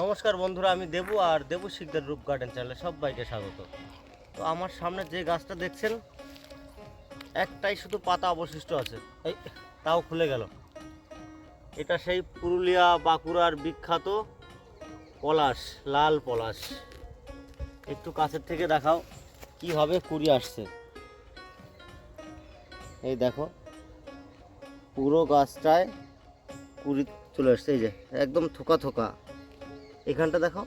নমস্কার বন্ধুরা, আমি দেবু আর দেবু শিকদার রূপ গার্ডেন চ্যানেলে সবাইকে স্বাগত। তো আমার সামনে যে গাছটা দেখছেন, একটাই শুধু পাতা অবশিষ্ট আছে। এই, তাও খুলে গেল। এটা সেই পুরুলিয়া বাঁকুড়ার বিখ্যাত পলাশ, লাল পলাশ। একটু কাছের থেকে দেখাও কীভাবে কুড়ি আসছে। এই দেখো, পুরো গাছটায় কুড়ি চলে আসছে, এই যে, একদম থোকা থোকা। এখানটা দেখো।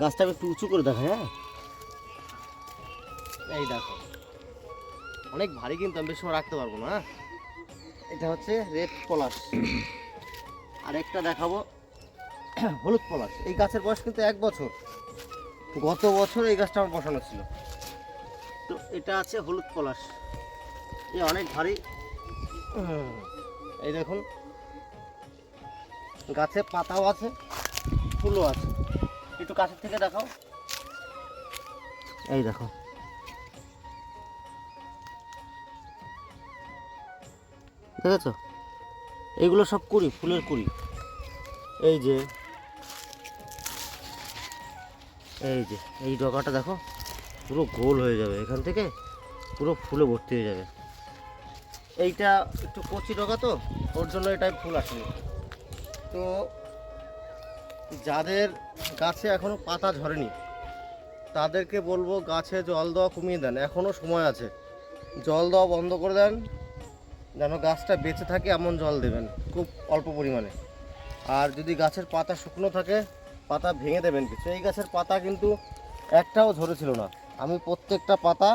গাছটা একটু উঁচু করে দেখো হ্যাঁ? এই দেখো। অনেক ভারী কিন্তু, আমি বেশি রাখতে পারব না হ্যাঁ? এটা হচ্ছে রেড পলাশ। আর একটা দেখাবো। হলুদ পলাশ। এই গাছের বয়স কিন্তু এক বছর। গত বছর এই গাছটা আমার বসানো ছিল। তো এটা আছে হলুদ পলাশ। এ অনেক ভারী। এই দেখুন। গাছে পাতাও আছে, ফুলও আছে। একটু কাছের থেকে দেখাও। এই দেখো। দেখেছ? এইগুলো সব কুড়ি, ফুলের কুড়ি। এই যে এই যে, এই ডগাটা দেখো, পুরো গোল হয়ে যাবে। এখান থেকে পুরো ফুলে ভর্তি হয়ে যাবে। এইটা একটু কচি ডগা তো, ওর জন্য এটাই ফুল আসেনি। তো যাদের গাছে এখনও পাতা ঝরেনি, তাদেরকে বলব গাছে জল দেওয়া কমিয়ে দেন এখনও সময় আছে। জল দেওয়া বন্ধ করে দেন, যেন গাছটা বেঁচে থাকে এমন জল দেবেন, খুব অল্প পরিমাণে। আর যদি গাছের পাতা শুকনো থাকে, পাতা ভেঙে দেবেন কিছু। এই গাছের পাতা কিন্তু একটাও ঝরেছিল না। আমি প্রত্যেকটা পাতা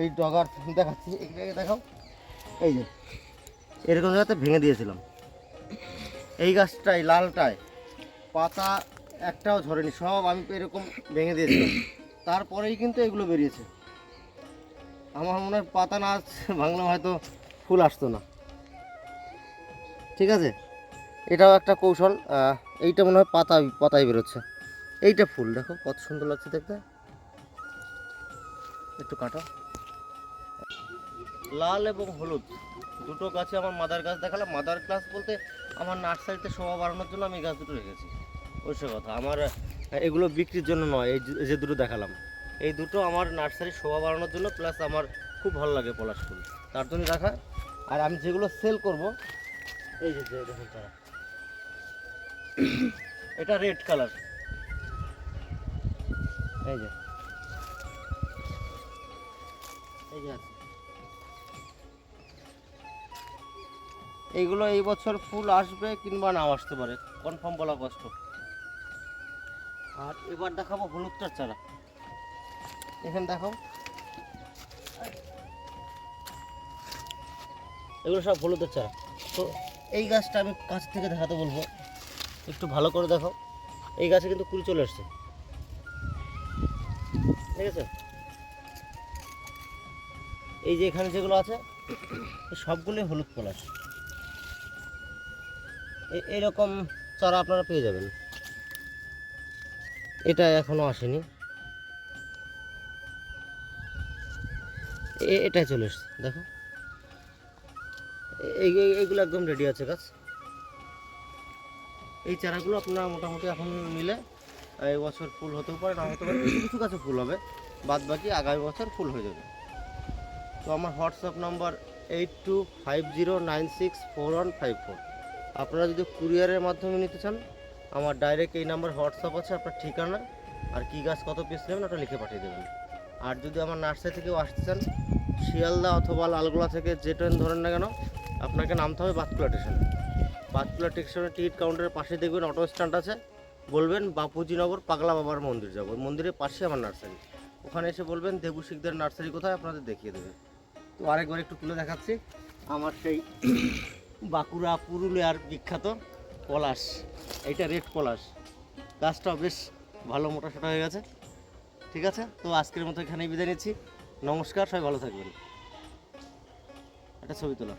এই ডগার দেখাচ্ছি এটাকে দেখাও। এই যে, এরকম জায়গাতে ভেঙে দিয়েছিলাম। এই গাছটাই লালটায় পাতা একটাও ঝরেনি, সব আমি এরকম ভেঙে দিয়েছিলাম। তারপরেই কিন্তু এগুলো বেরিয়েছে। আমার মনে হয় পাতা না ভাঙলে হয়তো ফুল আসতো না। ঠিক আছে? এটাও একটা কৌশল এইটা মনে হয় পাতা, পাতায় বেরোচ্ছে। এইটা ফুল, দেখো কত সুন্দর লাগছে দেখতে। একটু কাটো। লাল এবং হলুদ, দুটো গাছে আমার মাদার গাছ দেখালাম। মাদার গাছ বলতে আমার নার্সারিতে শোভা বাড়ানোর জন্য আমি গাছ দুটো রেখেছি। ওই সে কথা। আমার, এগুলো বিক্রির জন্য নয়, এই যে- দুটো দেখালাম। এই দুটো আমার নার্সারির শোভা বাড়ানোর জন্য, প্লাস আমার খুব ভালো লাগে পলাশ ফুল। তার জন্য রাখা। আর আমি যেগুলো সেল করব, এই যে দেখুন তারা। এটা রেড কালার এই যে। এই যে আছে। এইগুলো এই বছর ফুল আসবে কিংবা নাও আসতে পারে। কনফার্ম বলা কষ্ট। আর এবার দেখাবো হলুদটার চারা। এখানে দেখাও এগুলো সব হলুদের চারা। তো এই গাছটা আমি কাছ থেকে দেখাতে বলব। একটু ভালো করে দেখো। এই গাছে কিন্তু কুড়ি চলে আসছে। ঠিক আছে? এই যে এখানে যেগুলো আছে, সবগুলোই হলুদ পলাশ এ- এইরকম চারা আপনারা পেয়ে যাবেন। এটা এখনও আসেনি। এটাই চলে এসছে, দেখো। এইগুলো একদম রেডি আছে গাছ। এই চারাগুলো আপনারা মোটামুটি এখন নিলে এই বছর ফুল হতেও পারে, না হতে পারে কিছু গাছে ফুল হবে। বাদ বাকি আগামী বছর ফুল হয়ে যাবে। তো আমার WhatsApp number eight two five zero nine six four one five four. আপনারা যদি কুরিয়ারের মাধ্যমে নিতে চান, আমার ডাইরেক্ট এই নাম্বার হোয়াটসঅ্যাপ আছে, আপনার ঠিকানা আর কী গাছ কত পিস নেবেন ওটা লিখে পাঠিয়ে দেবেন। আর যদি আমার নার্সারি থেকেও আসতে চান, শিয়ালদা অথবা লালগোলা থেকে যে ট্রেন ধরেন না কেন, আপনাকে নামতে হবে বাতকুলা স্টেশনে বাতকুলা স্টেশনের টিকিট কাউন্টারের পাশে দেখবেন অটো স্ট্যান্ড আছে। বলবেন, বাপুজিনগর পাগলা বাবার মন্দির যাব। মন্দিরের পাশে আমার নার্সারি। ওখানে এসে বলবেন দেবু শিকদার নার্সারি কোথায়? আপনাদের দেখিয়ে দেবে। তো আরেকবার একটু তুলে দেখাচ্ছি। আমার সেই বাঁকুড়া, পুরুলিয়ার বিখ্যাত পলাশ। এইটা রেড পলাশ। গাছটাও বেশ ভালো মোটা সোটা হয়ে গেছে। ঠিক আছে? তো আজকের মতো এখানেই বিদায় নিচ্ছি। নমস্কার, সবাই ভালো থাকবেন। একটা ছবি তোলা।